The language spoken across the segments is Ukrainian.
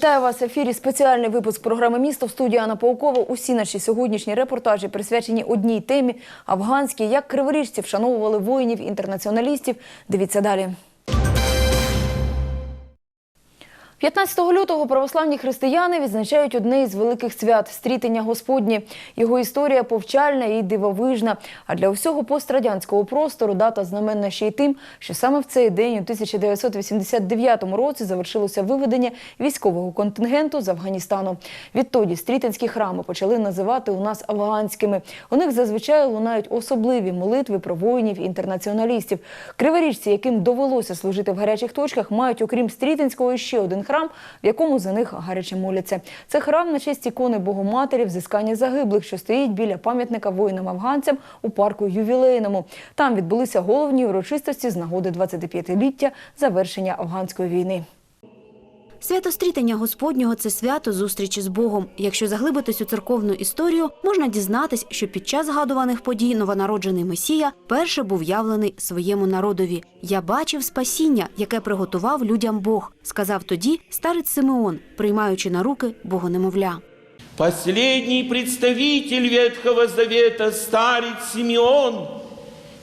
Вітаю вас в ефірі. Спеціальний випуск програми Місто в студії Анна Паукова. Усі наші сьогоднішні репортажі присвячені одній темі афганській. Як криворіжці вшановували воїнів-інтернаціоналістів. Дивіться далі. 15 лютого православні християни відзначають одне із великих свят стрітення Господні. Його історія повчальна і дивовижна. А для усього пострадянського простору дата знаменна ще й тим, що саме в цей день, у 1989 році, завершилося виведення військового контингенту з Афганістану. Відтоді стрітинські храми почали називати у нас афганськими. У них зазвичай лунають особливі молитви про воїнів-інтернаціоналістів. Криворіжці, яким довелося служити в гарячих точках, мають, окрім стрітинського, ще один храм, в якому за них гаряче моляться. Це храм на честь ікони Богоматері взискання загиблих, що стоїть біля пам'ятника воїнам-афганцям у парку ювілейному. Там відбулися головні урочистості з нагоди 25-ліття завершення афганської війни. Свято стрітання Господнього це свято зустрічі з Богом. Якщо заглибитись у церковну історію, можна дізнатись, що під час згадуваних подій новонароджений Месія перше був явлений своєму народові. Я бачив спасіння, яке приготував людям Бог, сказав тоді старець Симеон, приймаючи на руки Богонемовля. Последний представитель Ветхого Завета, старец Симеон,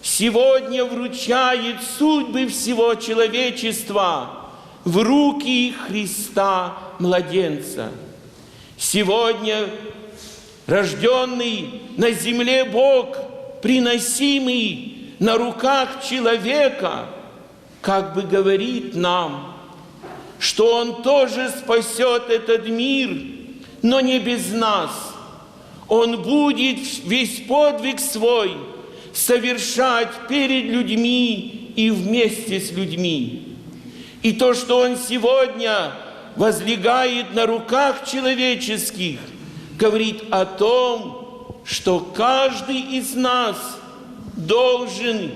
сегодня вручает судьбы всего человечества в руки Христа младенца. Сегодня рожденный на земле Бог, приносимый на руках человека, как бы говорит нам, что Он тоже спасет этот мир, но не без нас. Он будет весь подвиг свой совершать перед людьми и вместе с людьми. И то, что Он сегодня возлегает на руках человеческих, говорит о том, что каждый из нас должен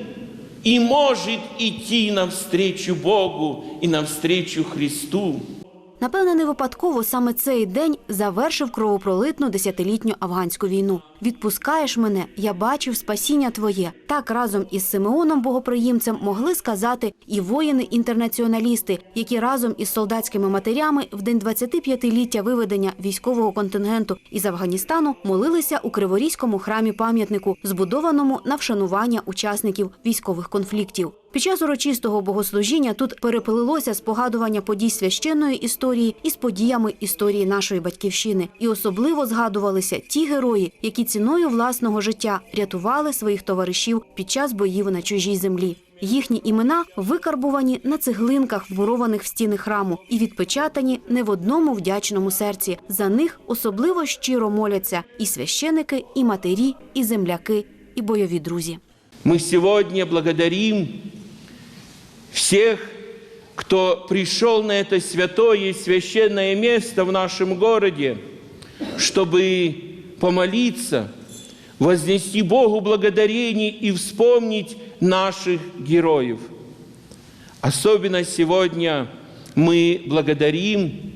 и может идти навстречу Богу и навстречу Христу. Напевне, не випадково саме цей день завершив кровопролитну десятилітню афганську війну. Відпускаєш мене, я бачив спасіння твоє. Так разом із Симеоном Богоприємцем могли сказати і воїни-інтернаціоналісти, які разом із солдатськими матерями в день 25-ліття виведення військового контингенту із Афганістану молилися у Криворізькому храмі пам'ятнику, збудованому на вшанування учасників військових конфліктів. Під час урочистого богослужіння тут переплилося спогадування подій священної історії із подіями історії нашої батьківщини, і особливо згадувалися ті герої, які ціною власного життя рятували своїх товаришів під час боїв на чужій землі. Їхні імена викарбувані на цеглинках, вбурованих в стіни храму, і відпечатані не в одному вдячному серці. За них особливо щиро моляться і священики, і матері, і земляки, і бойові друзі. Мы сегодня благодарим всех, кто пришел на это святое и священное место в нашем городе, чтобы помолиться, вознести Богу благодарение и вспомнить наших героев. Особенно сегодня мы благодарим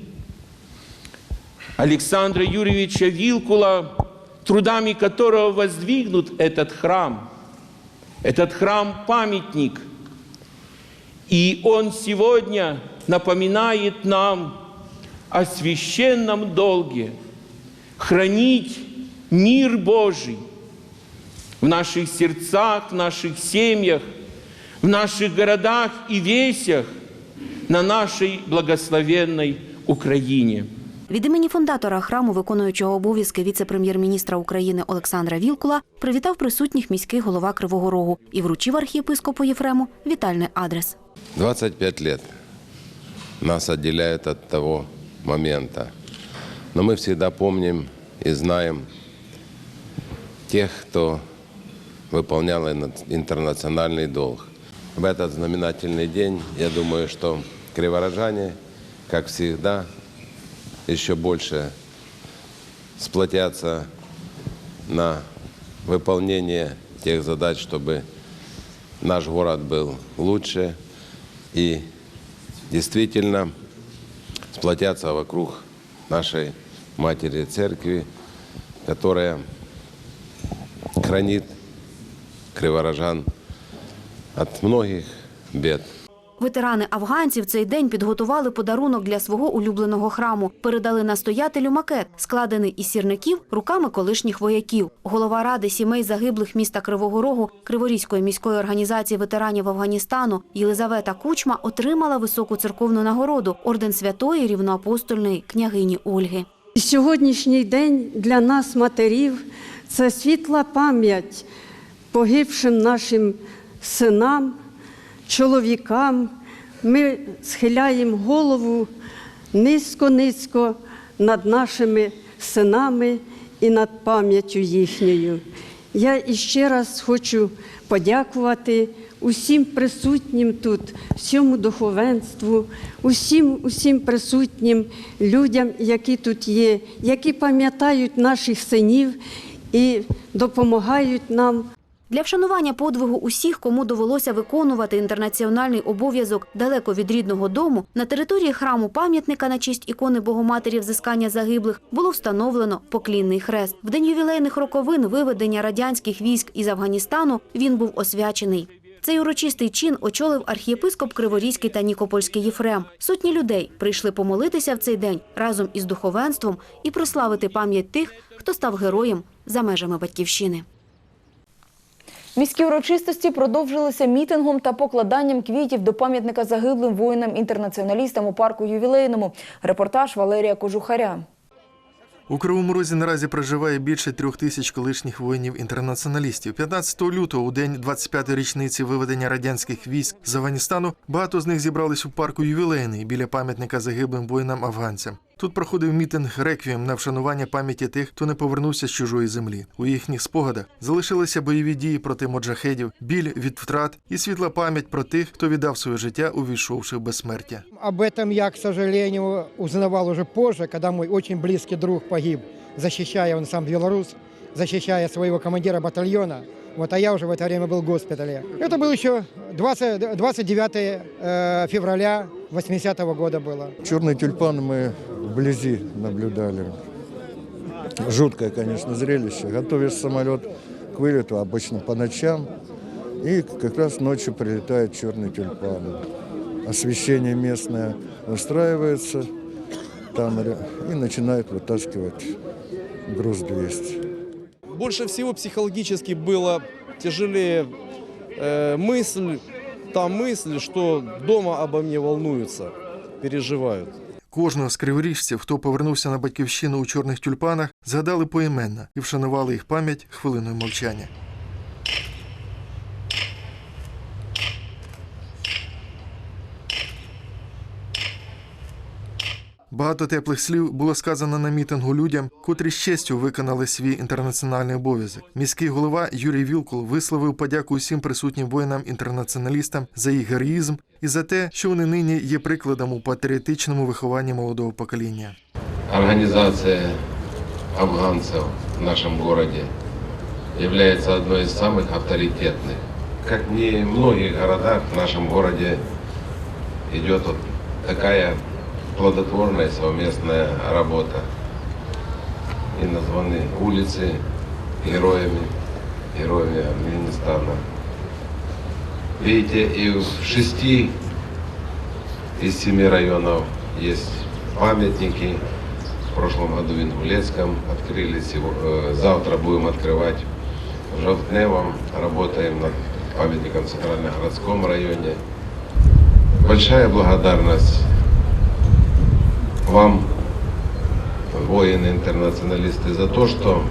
Александра Юрьевича Вилкула, трудами которого воздвигнут этот храм. Этот храм-памятник. И он сегодня напоминает нам о священном долге хранить мир Божий в наших сердцах, в наших семьях, в наших городах и весях на нашей благословенной Украине. Від імені фундатора храму, виконуючого обов'язки віце-прем'єр-міністра України Олександра Вілкула, привітав присутніх міський голова Кривого Рогу і вручив архієпископу Єфрему вітальний адрес. 25 лет нас отделяют от того момента. Но мы всегда помним и знаем тех, кто выполнял интернациональный долг. В этот знаменательный день, я думаю, что криворожане, как всегда, еще больше сплотятся на выполнение тех задач, чтобы наш город был лучше и действительно сплотятся вокруг нашей Матери Церкви, которая хранит криворожан от многих бед. Ветерани афганців цей день підготували подарунок для свого улюбленого храму. Передали настоятелю макет, складений із сірників руками колишніх вояків. Голова ради сімей загиблих міста Кривого Рогу Криворізької міської організації ветеранів Афганістану Єлизавета Кучма отримала високу церковну нагороду орден святої рівноапостольної княгині Ольги. Сьогоднішній день для нас, матерів, це світла пам'ять погибшим нашим синам, чоловікам. Ми схиляємо голову низько-низько над нашими синами і над пам'яттю їхньою. Я іще раз хочу подякувати усім присутнім тут, всьому духовенству, усім, усім присутнім людям, які тут є, які пам'ятають наших синів і допомагають нам Для вшанування подвигу усіх, кому довелося виконувати інтернаціональний обов'язок далеко від рідного дому, на території храму пам'ятника на честь ікони Богоматері взискання загиблих було встановлено поклінний хрест. В день ювілейних роковин виведення радянських військ із Афганістану він був освячений. Цей урочистий чин очолив архієпископ Криворізький та Нікопольський Єфрем. Сотні людей прийшли помолитися в цей день разом із духовенством і прославити пам'ять тих, хто став героєм за межами батьківщини. Міські урочистості продовжилися мітингом та покладанням квітів до пам'ятника загиблим воїнам-інтернаціоналістам у парку ювілейному. Репортаж Валерія Кожухаря. У Кривому Розі наразі проживає більше трьох тисяч колишніх воїнів-інтернаціоналістів. 15 лютого, у день 25-ї річниці виведення радянських військ з Афганістану, багато з них зібрались у парку ювілейний біля пам'ятника загиблим воїнам-афганцям. Тут проходив мітинг реквієм на вшанування пам'яті тих, хто не повернувся з чужої землі. У їхніх спогадах залишилися бойові дії проти моджахедів, біль від втрат і світла пам'ять про тих, хто віддав своє життя, увійшовши в безсмертя. Об этом я, к сожалению, узнавал уже позже, когда мой очень близкий друг погиб, защищая, он сам белорус, защищая своего командира батальона. Вот, а я уже в это время был в госпитале. Это был еще 20, 29 э, февраля 80 года было. Черный тюльпан мы вблизи наблюдали. Жуткое, конечно, зрелище. Готовишь самолет к вылету обычно по ночам, и как раз ночью прилетает черный тюльпан. Освещение местное устраивается там и начинает вытаскивать груз 200. Больше всего психологически было тяжелее э, мысль, та мысль, что дома обо мне волнуются, переживают. Кожного з криворіжців, хто повернувся на батьківщину у чорних тюльпанах, згадали поіменно і вшанували їх пам'ять хвилиною мовчання. Багато теплих слів було сказано на мітингу людям, котрі з честю виконали свій інтернаціональний обов'язок. Міський голова Юрій Вілкул висловив подяку усім присутнім воїнам-інтернаціоналістам за їх героїзм і за те, що вони нині є прикладом у патріотичному вихованні молодого покоління. Организация афганцев в нашем городе является одной из самых авторитетных. Как ни в многих городах в городе идет вот такая плодотворная совместная работа. И названы улицы героями, героями Афганистана. Видите, и в шести из семи районов есть памятники. В прошлом году в Ингулецком открыли, э, завтра будем открывать. В Желтневом работаем над памятником в Центрально-городском районе. Большая благодарность вам, воины-интернационалисты, за то, что,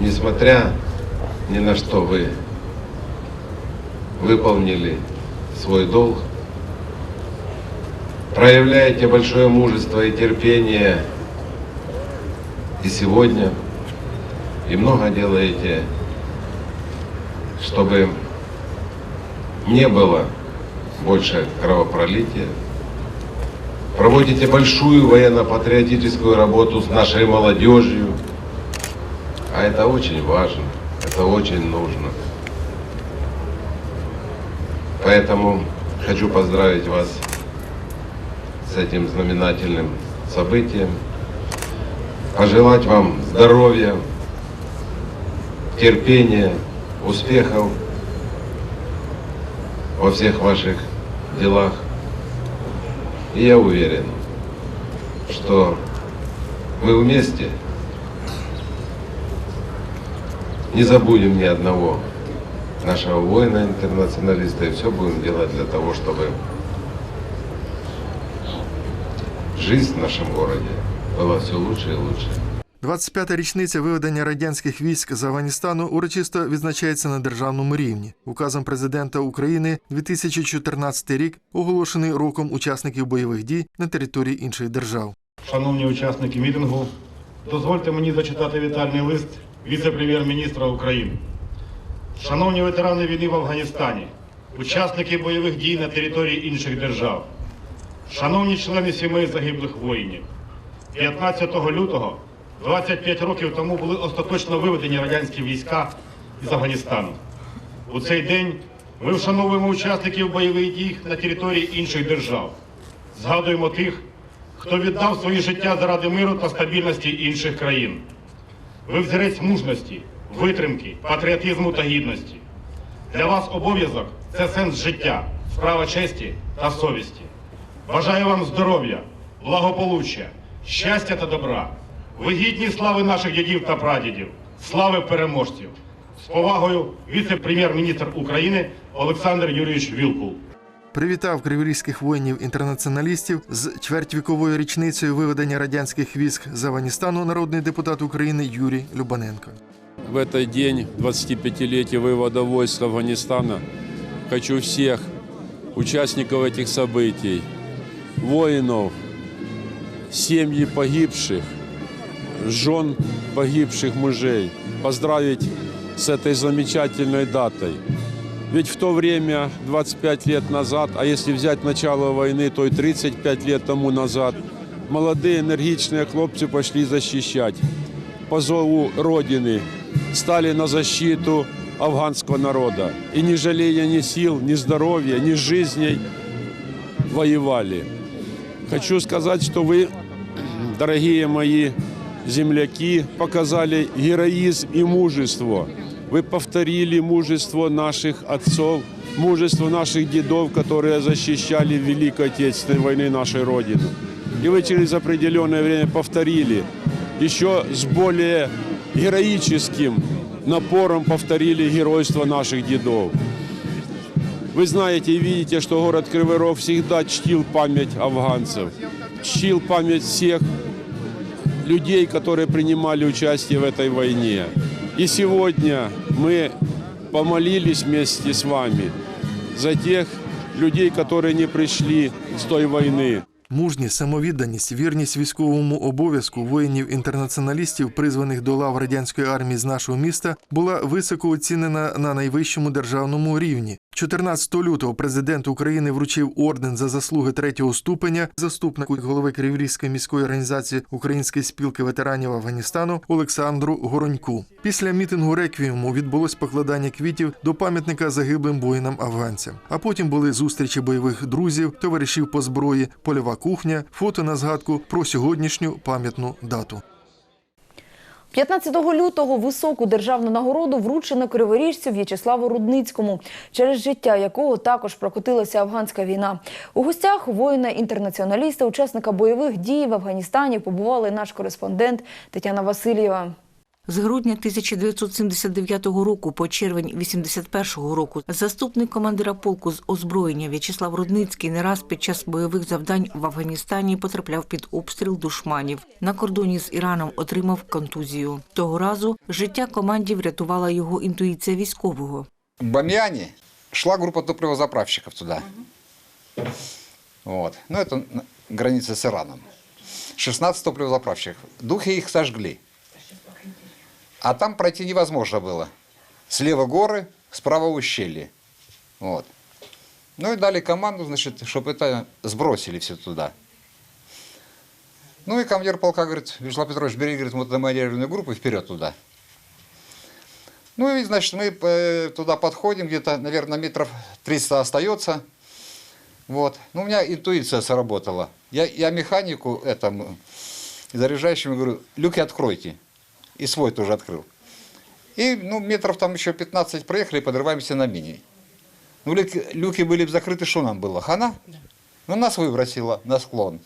несмотря ни на что, вы выполнили свой долг, проявляете большое мужество и терпение и сегодня, и много делаете, чтобы не было больше кровопролития. Проводите большую военно-патриотическую работу с нашей молодежью, а это очень важно, это очень нужно. Поэтому хочу поздравить вас с этим знаменательным событием. Пожелать вам здоровья, терпения, успехов во всех ваших делах. И я уверен, что мы вместе не забудем ни одного нашего воина-интернационалиста и все будем делать для того, чтобы жизнь в нашем городе была все лучше и лучше. 25-та річниця виведення радянських військ з Афганістану урочисто відзначається на державному рівні. Указом президента України 2014 рік оголошений роком учасників бойових дій на території інших держав. Шановні учасники мітингу, дозвольте мені зачитати вітальний лист віце-прем'єр-міністра України. Шановні ветерани війни в Афганістані, учасники бойових дій на території інших держав, шановні члени сімей загиблих воїнів, 15 лютого 25 років тому були остаточно виведені радянські війська із Афганістану. У цей день ми вшановуємо учасників бойових дій на території інших держав. Згадуємо тих, хто віддав свої життя заради миру та стабільності інших країн. Ви взірець мужності, витримки, патріотизму та гідності. Для вас обов'язок це сенс життя, справа честі та совісті. Бажаю вам здоров'я, благополуччя, щастя та добра Ви гідні слави наших дідів та прадідів, слави переможців. З повагою віце-прем'єр-міністр України Олександр Юрійович Вілкул. Привітав криворізьких воїнів-інтернаціоналістів з чвертьвіковою річницею виведення радянських військ з Афганістану народний депутат України Юрій Любаненко. В этот день, 25-летие вывода войск Афганистана, хочу всех участников этих событий, воинов, семьи погибших, Жен погибших мужей поздравить с этой замечательной датой. Ведь в то время, 25 лет назад, а если взять начало войны, то и 35 лет тому назад, молодые энергичные хлопцы пошли защищать по зову Родины, стали на защиту афганского народа. И не жалея ни сил, ни здоровья, ни жизней, воевали. Хочу сказать, что вы, дорогие мои земляки, показали героизм и мужество. Вы повторили мужество наших отцов, мужество наших дедов, которые защищали Великой Отечественной войны нашей Родины. И вы через определенное время повторили, еще с более героическим напором повторили геройство наших дедов. Вы знаете и видите, что город Кривый Рог всегда чтил память афганцев, чтил память всех людей, которые принимали участие в этой войне. И сегодня мы помолились вместе с вами за тех людей, которые не пришли с той войны. Мужність, самовідданість, вірність військовому обов'язку воїнів-інтернаціоналістів, призваних до лав радянської армії з нашого міста, була високо оцінена на найвищому державному рівні. 14 лютого президент України вручив орден за заслуги третього ступеня заступнику голови Криворізької міської організації Української спілки ветеранів Афганістану Олександру Гороньку. Після мітингу реквієму відбулось покладання квітів до пам'ятника загиблим воїнам афганцям. А потім були зустрічі бойових друзів, товаришів по зброї, польова кухня, фото на згадку про сьогоднішню пам'ятну дату. 15 лютого високу державну нагороду вручено криворіжцю В'ячеславу Рудницькому, через життя якого також прокотилася афганська війна. У гостях воїна-інтернаціоналіста, учасника бойових дій в Афганістані побували наш кореспондент Тетяна Васильєва. З грудня 1979 року по червень 81 року заступник командира полку з озброєння В'ячеслав Рудницький не раз під час бойових завдань в Афганістані потрапляв під обстріл душманів. На кордоні з Іраном отримав контузію. Того разу життя команді врятувала його інтуїція військового. В Бамьяне шла группа топливозаправщиков туда. Вот. Ну, это на границе с Ираном. 16 топливозаправщиков. Духи их сожгли. А там пройти невозможно было. Слева горы, справа ущелье. Вот. Ну и дали команду, значит, чтобы это сбросили все туда. Ну и командир полка говорит, Вячеслав Петрович, бери, говорит, мотоманевренную группу и вперед туда. Ну и, значит, мы э, туда подходим, где-то, наверное, метров 300 остается. Вот. Ну, у меня интуиция сработала. Я, я механику этому, заряжающему говорю, люки откройте. И свой тоже открыл. И, ну, метров там еще 15 проехали, подрываемся на мини. Ну, люки, люки были бы закрыты, что нам было? Хана? Ну, нас выбросило на склон.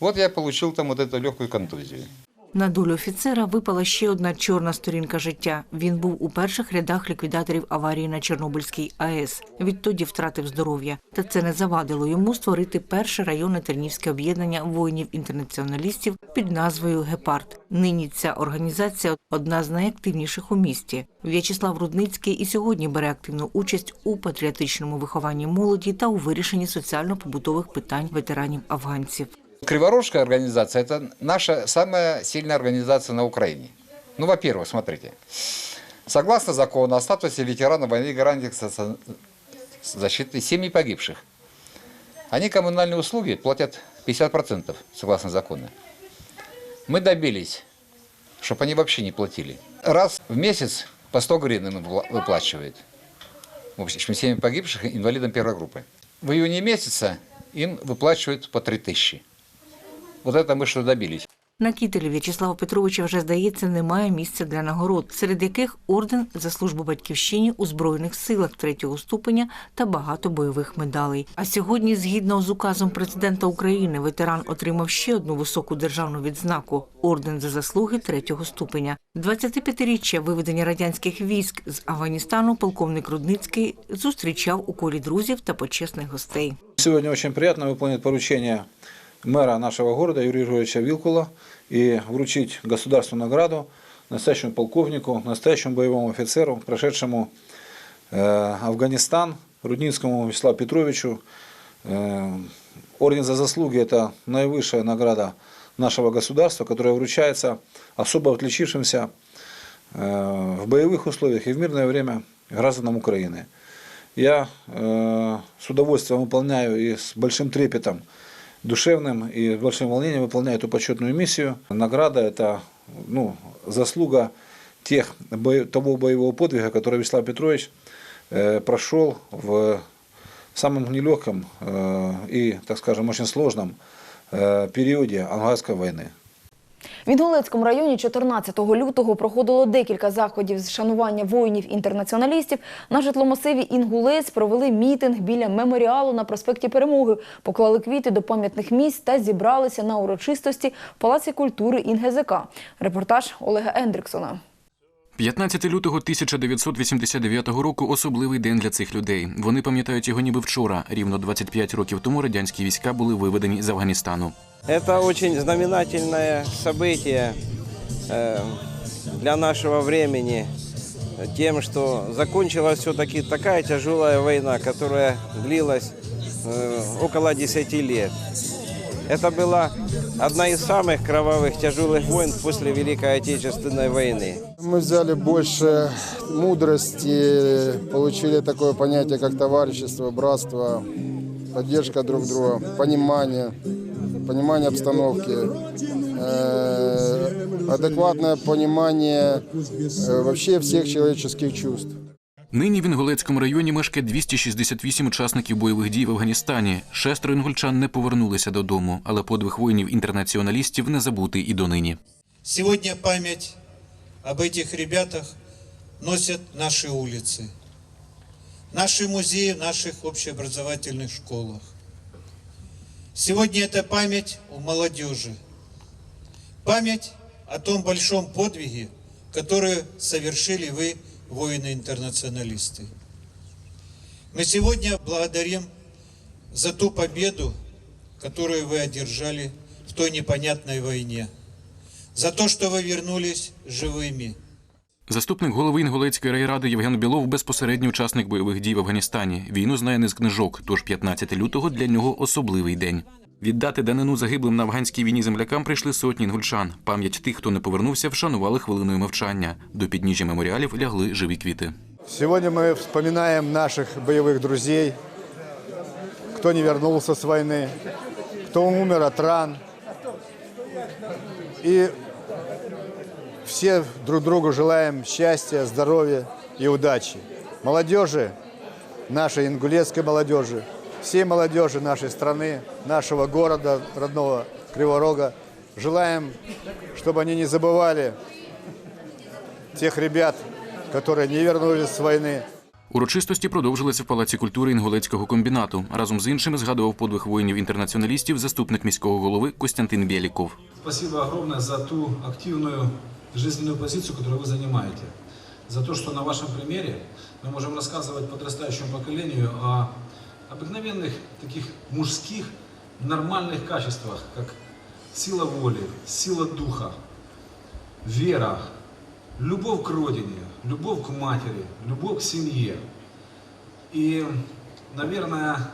Вот я получил там вот эту легкую контузию. На долю офіцера випала ще одна чорна сторінка життя. Він був у перших рядах ліквідаторів аварії на Чорнобильській АЕС. Відтоді втратив здоров'я. Та це не завадило йому створити перше районне тернівське об'єднання воїнів-інтернаціоналістів під назвою Гепард. Нині ця організація одна з найактивніших у місті. В'ячеслав Рудницький і сьогодні бере активну участь у патріотичному вихованні молоді та у вирішенні соціально-побутових питань ветеранів афганців. Криворожская организация – это наша самая сильная организация на Украине. Ну, во-первых, смотрите. Согласно закону о статусе ветерана войны и гарантиях защиты семьи погибших, они коммунальные услуги платят 50%, согласно закону. Мы добились, чтобы они вообще не платили. Раз в месяц по 100 гривен им выплачивают. В общем, семьи погибших инвалидам первой группы. В июне месяца им выплачивают по 3000. Вот это мы что добились. На кітелі В'ячеслава Петровича вже здається немає місця для нагород, серед яких орден за службу батьківщині у збройних силах третього ступеня та багато бойових медалей. А сьогодні, згідно з указом президента України, ветеран отримав ще одну високу державну відзнаку орден за заслуги третього ступеня. 25-річчя виведення радянських військ з Афганістану полковник Рудницький зустрічав у колі друзів та почесних гостей. Сегодня очень приятно выполнить поручение мэра нашего города Юрия Григорьевича Вилкула и вручить государственную награду настоящему полковнику, настоящему боевому офицеру, прошедшему э, Афганистан, Рудницкому Вячеславу Петровичу. Э, Орден за заслуги – это наивысшая награда нашего государства, которая вручается особо отличившимся э, в боевых условиях и в мирное время гражданам Украины. Я э, с удовольствием выполняю и с большим трепетом душевным и большим волнением выполняю эту почетную миссию. Награда – это ну, заслуга тех, того боевого подвига, который Вячеслав Петрович э, прошел в самом нелегком э, и, так скажем, очень сложном э, периоде Афганской войны. В Інгулецькому районі 14 лютого проходило декілька заходів з шанування воїнів-інтернаціоналістів. На житломасиві Інгулець провели мітинг біля меморіалу на проспекті Перемоги, поклали квіти до пам'ятних місць та зібралися на урочистості Палаці культури ІНГЗК. Репортаж Олега Ендриксона. 15 лютого 1989 року особливий день для цих людей. Вони пам'ятають його ніби вчора. Рівно 25 років тому радянські війська були виведені з Афганістану. Это очень знаменательное событие э, для нашего времени тем, что закончилась все-таки такая тяжелая война, которая длилась э, около 10 лет. Это была одна из самых кровавых тяжелых войн после Великой Отечественной войны. Мы взяли больше мудрости, получили такое понятие, как товарищество, братство, поддержка друг друга, понимание, понимание обстановки, э, адекватное понимание э, вообще всех человеческих чувств. Нині в Інгулецькому районі мешкає 268 учасників бойових дій в Афганістані. Шестеро інгульчан не повернулися додому, але подвиг воїнів-інтернаціоналістів не забутий і донині. Сегодня память об этих ребятах носят наши улицы, наши музеи в наших общеобразовательных школах. Сегодня это память у молодежи, память о том большом подвиге, который совершили вы, Воины-интернационалисты. Мы сегодня благодарим за ту победу, которую вы одержали в той непонятной войне, за то, что вы вернулись живыми. Заступник голови Інгулецької райради Євген Білов безпосередній учасник бойових дій в Афганістані. Війну знає не з книжок, тож 15 лютого для нього особливий день. Віддати данину загиблим на афганській війні землякам прийшли сотні інгульчан. Пам'ять тих, хто не повернувся, вшанували хвилиною мовчання. До підніжжя меморіалів лягли живі квіти. Сегодня мы вспоминаем наших боевых друзей, кто не вернулся с войны, кто умер от ран. И все друг другу желаем счастья, здоровья и удачи. Молодежи, нашей ингулецкой молодежи, всей молодежи нашей страны, нашего города родного Криворога, желаем, чтобы они не забывали тех ребят, которые не вернулись с войны, Урочистості продовжилися в Палаці культури Інгулецького комбінату. Разом з іншими згадував подвиг воїнів-інтернаціоналістів заступник міського голови Костянтин Бєліков. Спасибо огромное за ту активную жизненную позицию, которую вы занимаете. За то, что на вашем примере мы можем рассказывать подрастающему поколению о обыкновенных таких мужских нормальных качествах, как сила воли, сила духа, вера, любовь к родине, любовь к матери, любовь к семье. И, наверное,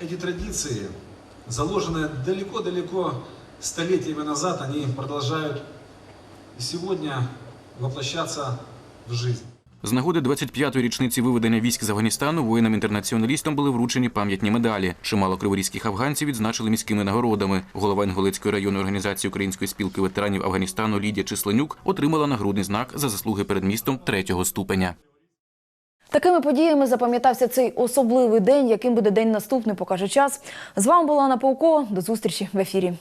эти традиции, заложенные далеко-далеко столетиями назад, они продолжают и сегодня воплощаться в жизнь. З нагоди 25-ї річниці виведення військ з Афганістану воїнам-інтернаціоналістам були вручені пам'ятні медалі. Чимало криворізьких афганців відзначили міськими нагородами. Голова Інгулецької районної організації Української спілки ветеранів Афганістану Лідія Численюк отримала нагрудний знак за заслуги перед містом третього ступеня. Такими подіями запам'ятався цей особливий день. Яким буде день наступний, покаже час. З вами була Анна Пауко. До зустрічі в ефірі.